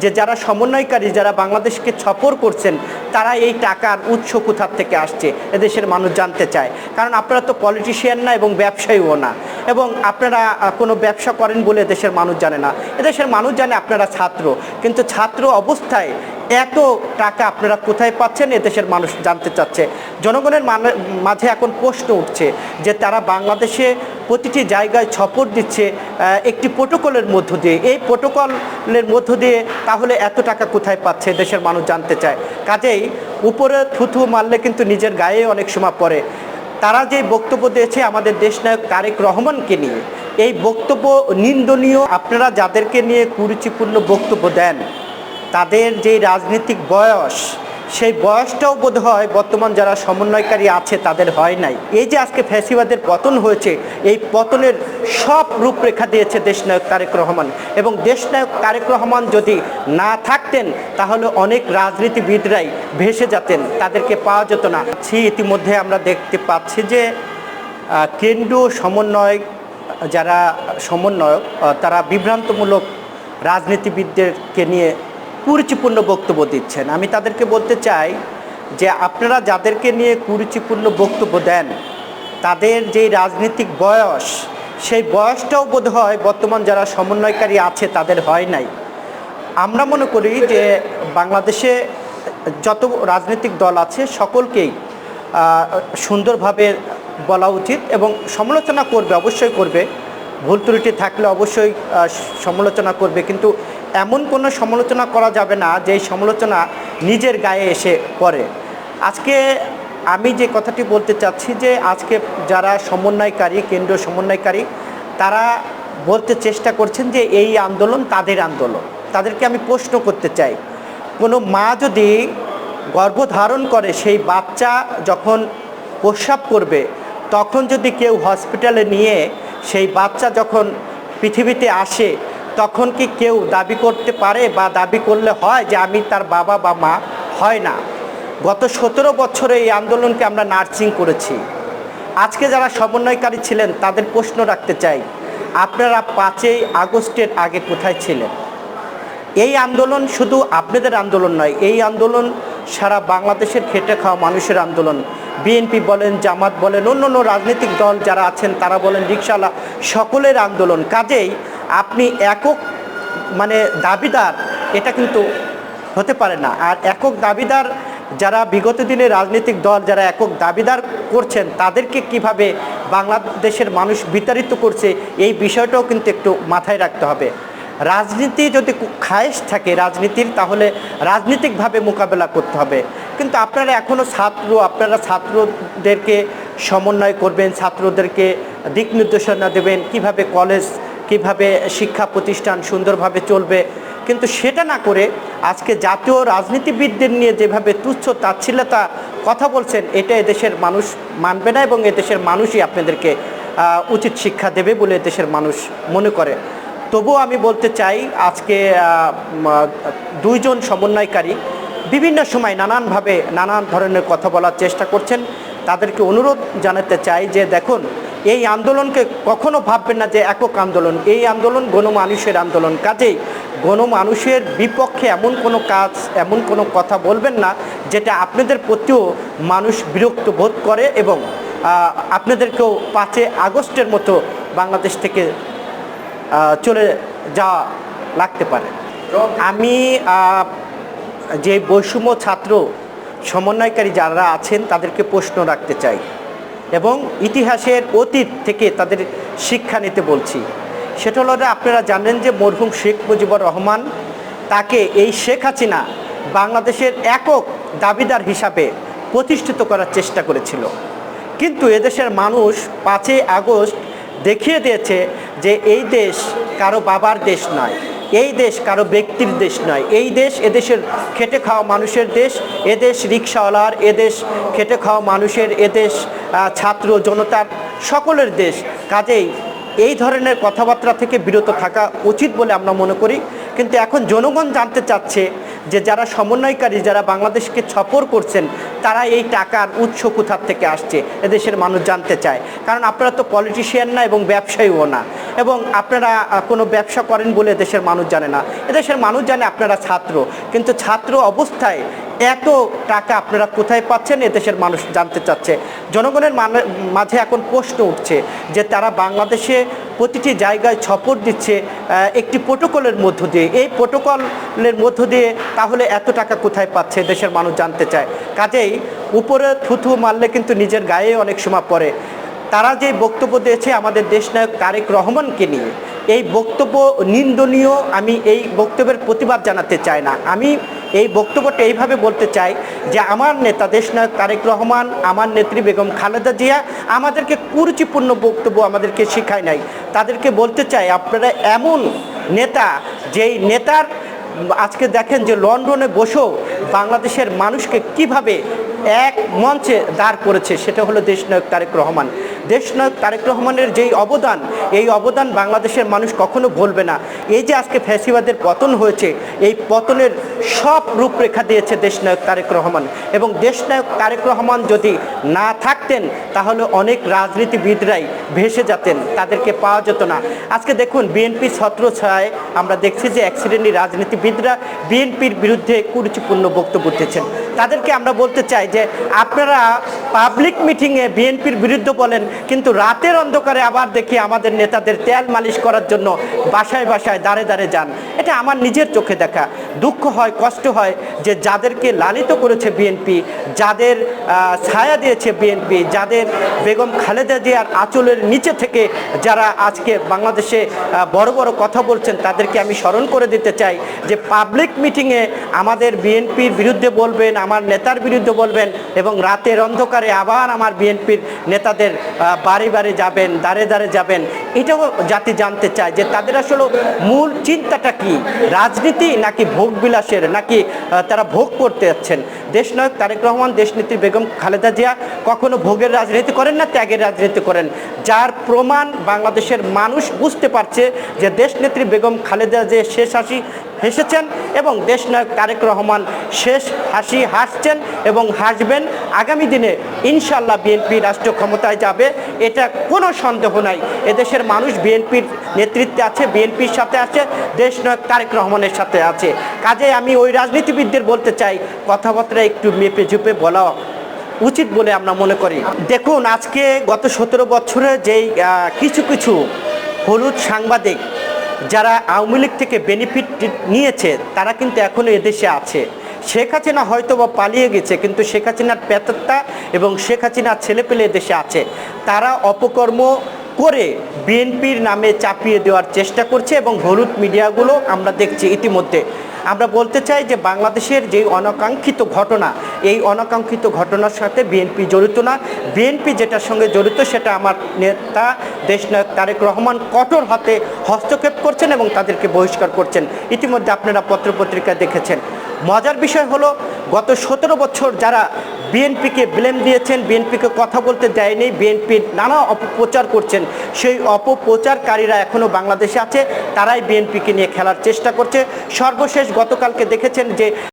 যে যারা সমন্বয়কারী, যারা বাংলাদেশকে ছপর করছেন, তারা এই টাকার উৎস কোথার থেকে আসছে, এদেশের মানুষ জানতে চায়। কারণ আপনারা তো পলিটিশিয়ান না এবং ব্যবসায়ীও না। এবং আপনারা কোনো ব্যবসা করেন বলে এদেশের মানুষ জানে না। এদেশের মানুষ জানে আপনারা ছাত্র। কিন্তু ছাত্র অবস্থায় এত টাকা আপনারা কোথায় পাচ্ছেন? এদেশের মানুষ জানতে চাচ্ছে। জনগণের মাঝে এখন প্রশ্ন উঠছে যে তারা বাংলাদেশে প্রতিটি জায়গায় ছপর দিচ্ছে একটি প্রোটোকলের মধ্য দিয়ে। এই প্রোটোকলের মধ্য দিয়ে তাহলে এত টাকা কোথায় পাচ্ছে? দেশের মানুষ জানতে চায়। কাজেই উপরে থুথু মারলে কিন্তু নিজের গায়ে অনেক সময় পড়ে। তারা যে বক্তব্য দিয়েছে আমাদের দেশনায়ক তারেক রহমানকে নিয়ে, এই বক্তব্য নিন্দনীয় আপনারা যাদেরকে নিয়ে কুরুচিপূর্ণ বক্তব্য দেন তাদের যে রাজনৈতিক বয়স, সেই বয়সটাও বোধ হয় বর্তমান যারা সমন্বয়কারী আছে তাদের হয় নাই। এই যে আজকে ফ্যাসিবাদের পতন হয়েছে, এই পতনের সব রূপরেখা দিয়েছে দেশনায়ক তারেক রহমান। এবং দেশনায়ক তারেক রহমান যদি না থাকতেন, তাহলে অনেক রাজনীতিবিদরাই ভেসে যেতেন, তাদেরকে পাওয়া যেত না। ইতিমধ্যে আমরা দেখতে পাচ্ছি যে কেন্দ্রীয় সমন্বয়, যারা সমন্বয়ক তারা বিভ্রান্তমূলক রাজনীতিবিদদেরকে নিয়ে কুরুচিপূর্ণ বক্তব্য দিচ্ছেন। আমি তাদেরকে বলতে চাই যে আপনারা যাদেরকে নিয়ে কুরুচিপূর্ণ বক্তব্য দেন, তাদের যে রাজনৈতিক বয়স, সেই বয়সটাও বোধ হয় বর্তমান যারা সমন্বয়কারী আছে, তাদের হয় নাই। আমরা মনে করি যে বাংলাদেশে যত রাজনৈতিক দল আছে, সকলকেই সুন্দরভাবে বলা উচিত এবং সমালোচনা করবে, অবশ্যই করবে। ভুল ত্রুটি থাকলে অবশ্যই সমালোচনা করবে। কিন্তু এমন কোনো সমালোচনা করা যাবে না যে সমালোচনা নিজের গায়ে এসে পড়ে। আজকে আমি যে কথাটি বলতে চাচ্ছি যে আজকে যারা সমন্বয়কারী, কেন্দ্রীয় সমন্বয়কারী, তারা বলতে চেষ্টা করছেন যে এই আন্দোলন তাদের আন্দোলন। তাদেরকে আমি প্রশ্ন করতে চাই, কোনো মা যদি গর্ভধারণ করে সেই বাচ্চা যখন প্রস্রাব করবে, তখন যদি কেউ হসপিটালে নিয়ে সেই বাচ্চা যখন পৃথিবীতে আসে তখন কি কেউ দাবি করতে পারে বা দাবি করলে হয় যে আমি তার বাবা বা মা হয় না? গত সতেরো বছরে এই আন্দোলনকে আমরা নার্সিং করেছি। আজকে যারা সমন্বয়কারী ছিলেন, তাদের প্রশ্ন রাখতে চাই, আপনারা পাঁচই আগস্টের আগে কোথায় ছিলেন? এই আন্দোলন শুধু আপনাদের আন্দোলন নয়, এই আন্দোলন সারা বাংলাদেশের খেটে খাওয়া মানুষের আন্দোলন। বিএনপি বলেন, জামাত বলেন অন্য অন্য রাজনৈতিক দল যারা আছেন, তারা বলেন রিক্সাওয়ালা সকলের আন্দোলন। কাজেই আপনি একক মানে দাবিদার, এটা কিন্তু হতে পারে না। আর একক দাবিদার যারা বিগত দিনে রাজনৈতিক দল, যারা একক দাবিদার করছেন, তাদেরকে কীভাবে বাংলাদেশের মানুষ বিতাড়িত করছে, এই বিষয়টাও কিন্তু একটু মাথায় রাখতে হবে। রাজনীতি যদি খায়েশ থাকে রাজনীতির, তাহলে রাজনীতিকভাবে মোকাবেলা করতে হবে। কিন্তু আপনারা এখনও ছাত্র, আপনারা ছাত্রদেরকে সমন্বয় করবেন, ছাত্রদেরকে দিক নির্দেশনা দেবেন, কীভাবে কলেজ কীভাবে শিক্ষা প্রতিষ্ঠান সুন্দরভাবে চলবে, কিন্তু সেটা না করে আজকে জাতীয় রাজনীতিবিদদের নিয়ে যেভাবে তুচ্ছ তাচ্ছিল্যতা কথা বলছেন, এটা এদেশের মানুষ মানবে না এবং এদেশের মানুষই আপনাদেরকে উচিত শিক্ষা দেবে বলে দেশের মানুষ মনে করে। তবুও আমি বলতে চাই, আজকে দুইজন সমন্বয়কারী বিভিন্ন সময় নানানভাবে নানান ধরনের কথা বলার চেষ্টা করছেন। তাদেরকে অনুরোধ জানাতে চাই যে দেখুন এই আন্দোলনকে কখনো ভাববেন না যে একক আন্দোলন, এই আন্দোলন গণমানুষের আন্দোলন। কাজেই গণমানুষের বিপক্ষে এমন কোনো কাজ, এমন কোনো কথা বলবেন না যেটা আপনাদের প্রতিও মানুষ বিরক্ত বোধ করে এবং আপনাদেরকেও পাঁচে আগস্টের মতো বাংলাদেশ থেকে চলে যাওয়া লাগতে পারে। আমি যে বৈষম্য ছাত্র সমন্বয়কারী যারা আছেন তাদেরকে প্রশ্ন রাখতে চাই। এবং ইতিহাসের অতীত থেকে তাদের শিক্ষা নিতে বলছি। সেটা হলো আপনারা জানেন যে মরহুম শেখ মুজিবুর রহমান তাকে এই শেখ হাসিনা বাংলাদেশের একক দাবিদার হিসাবে প্রতিষ্ঠিত করার চেষ্টা করেছিল। কিন্তু এদেশের মানুষ পাঁচই আগস্ট দেখিয়ে দিয়েছে যে এই দেশ কারও বাবার দেশ নয়। এই দেশ কারও ব্যক্তির দেশ নয়। এই দেশ এদেশের খেটে খাওয়া মানুষের দেশ, এদেশ রিক্সাওয়ালার, এদেশ খেটে খাওয়া মানুষের, এদেশ ছাত্র জনতার সকলের দেশ। কাজেই এই ধরনের কথাবার্তা থেকে বিরত থাকা উচিত বলে আমরা মনে করি। কিন্তু এখন জনগণ জানতে চাচ্ছে যে যারা সমন্বয়কারী, যারা বাংলাদেশকে ছপর করছেন, তারা এই টাকার উৎস কোথার থেকে আসছে? এদেশের মানুষ জানতে চায়। কারণ আপনারা তো পলিটিশিয়ান না এবং ব্যবসায়ীও না। এবং আপনারা কোনো ব্যবসা করেন বলে দেশের মানুষ জানে না। এদেশের মানুষ জানে আপনারা ছাত্র, কিন্তু ছাত্র অবস্থায় এত টাকা আপনারা কোথায় পাচ্ছেন এদেশের মানুষ জানতে চাচ্ছে। জনগণের মাঝে এখন প্রশ্ন উঠছে যে তারা বাংলাদেশে প্রতিটি জায়গায় ছপর দিচ্ছে একটি প্রোটোকলের মধ্য দিয়ে। এই প্রোটোকলের মধ্য দিয়ে তাহলে এত টাকা কোথায় পাচ্ছে দেশের মানুষ জানতে চায়। কাজেই উপরে থুথু মারলে কিন্তু নিজের গায়ে অনেক সময় পড়ে। তারা যে বক্তব্য দিয়েছে আমাদের দেশনায়ক তারেক রহমানকে নিয়ে, এই বক্তব্য নিন্দনীয় আমি এই বক্তব্যের প্রতিবাদ জানাতে চাই না। আমি এই বক্তব্যটা এইভাবে বলতে চাই যে আমার নেতা দেশনায়ক তারেক রহমান, আমার নেত্রী বেগম খালেদা জিয়া আমাদেরকে কুরুচিপূর্ণ বক্তব্য আমাদেরকে শেখায় নাই। তাদেরকে বলতে চাই আপনারা এমন নেতা যেই নেতার, আজকে দেখেন যে লন্ডনে বসেও বাংলাদেশের মানুষকে কীভাবে এক মঞ্চে দাঁড় করেছে, সেটা হলো দেশনায়ক তারেক রহমান। দেশনায়ক তারেক রহমানের যেই অবদান, এই অবদান বাংলাদেশের মানুষ কখনো ভুলবে না। এই যে আজকে ফ্যাসিবাদের পতন হয়েছে, এই পতনের সব রূপরেখা দিয়েছে দেশনায়ক তারেক রহমান। এবং দেশনায়ক তারেক রহমান যদি না থাকতেন, তাহলে অনেক রাজনীতিবিদরাই ভেসে যেতেন, তাদেরকে পাওয়া যেত না। আজকে দেখুন, বিএনপি ছত্র ছায় আমরা দেখছি যে শ্রেণির রাজনীতিবিদরা বিএনপির বিরুদ্ধে কুরুচিপূর্ণ বক্তব্য দিচ্ছেন। তাদেরকে আমরা বলতে চাই যে আপনারা পাবলিক মিটিংয়ে বিএনপির বিরুদ্ধে বলেন, কিন্তু রাতের অন্ধকারে আবার দেখি আমাদের নেতাদের তেল মালিশ করার জন্য বাসায় বাসায় দাঁড়ে দাঁড়ে যান। এটা আমার নিজের চোখে দেখা। দুঃখ হয়, কষ্ট হয় যে যাদেরকে লালিত করেছে বিএনপি যাদের ছায়া দিয়েছে বিএনপি যাদের বেগম খালেদা জিয়ার আঁচলের নিচে থেকে যারা আজকে বাংলাদেশে বড় বড় কথা বলছেন, তাদেরকে আমি স্মরণ করে দিতে চাই যে পাবলিক মিটিংয়ে আমাদের বিএনপির বিরুদ্ধে বলবেন, আমার নেতার বিরুদ্ধে বলবেন এবং রাতের অন্ধকারে আবার আমার বিএনপির নেতাদের বাড়ি বাড়ি যাবেন দাঁড়ে দাঁড়ে যাবেন। এটাও জাতি জানতে চায় যে তাদের আসলে মূল চিন্তাটা কি? রাজনীতি নাকি ভোগ বিলাসের নাকি তারা ভোগ করতে যাচ্ছেন। দেশনায়ক তারেক রহমান, দেশনেত্রী বেগম খালেদা জিয়া কখনো ভোগের রাজনীতি করেন না, ত্যাগের রাজনীতি করেন। যার প্রমাণ বাংলাদেশের মানুষ বুঝতে পারছে যে দেশনেত্রী বেগম খালেদা জিয়া শেষ হাসি হেসেছেন এবং দেশনায়ক তারেক রহমান শেষ হাসি হাসছেন এবং হাসবেন। আগামী দিনে ইনশাল্লাহ বিএনপি রাষ্ট্র ক্ষমতায় যাবে, এটা কোনো সন্দেহ নাই। এদেশের মানুষ বিএনপির নেতৃত্বে আছে, বিএনপির সাথে আছে, দেশনায়ক তারেক রহমানের সাথে আছে। কাজে আমি ওই রাজনীতিবিদদের বলতে চাই, কথাবার্তা একটু মেপে ঝুপে বলা উচিত বলে আমরা মনে করি। দেখুন, আজকে গত সতেরো বছরে যেই কিছু কিছু হলুদ সাংবাদিক যারা আওয়ামী লীগ থেকে বেনিফিট নিয়েছে, তারা কিন্তু এখনও এদেশে আছে। শেখ হাসিনা হয়তো বা পালিয়ে গেছে, কিন্তু শেখ হাসিনার পেতত্তা এবং শেখ হাসিনার ছেলেপেলে এদেশে আছে। তারা অপকর্ম করে বিএনপির নামে চাপিয়ে দেওয়ার চেষ্টা করছে এবং হলুদ মিডিয়াগুলো আমরা দেখছি ইতিমধ্যে। আমরা বলতে চাই যে বাংলাদেশের যে অনাকাঙ্ক্ষিত ঘটনা, এই অনাকাঙ্ক্ষিত ঘটনার সাথে বিএনপি জড়িত না। বিএনপি যেটার সঙ্গে জড়িত সেটা আমার নেতা দেশনায়ক তারেক রহমান কঠোর হাতে হস্তক্ষেপ করছেন এবং তাদেরকে বহিষ্কার করছেন। ইতিমধ্যে আপনারা পত্রপত্রিকায় দেখেছেন। মজার বিষয় হলো, গত সতেরো বছর যারা বিএনপিকে ব্লেম দিয়েছেন, বিএনপিকে কথা বলতে দেয়নি বিএনপির নানা অপপ্রচার করছেন। সেই অপপ্রচারকারীরা এখনও বাংলাদেশে আছে, তারাই বিএনপিকে নিয়ে খেলার চেষ্টা করছে। সর্বশেষ গতকালকে দেখেছেন যে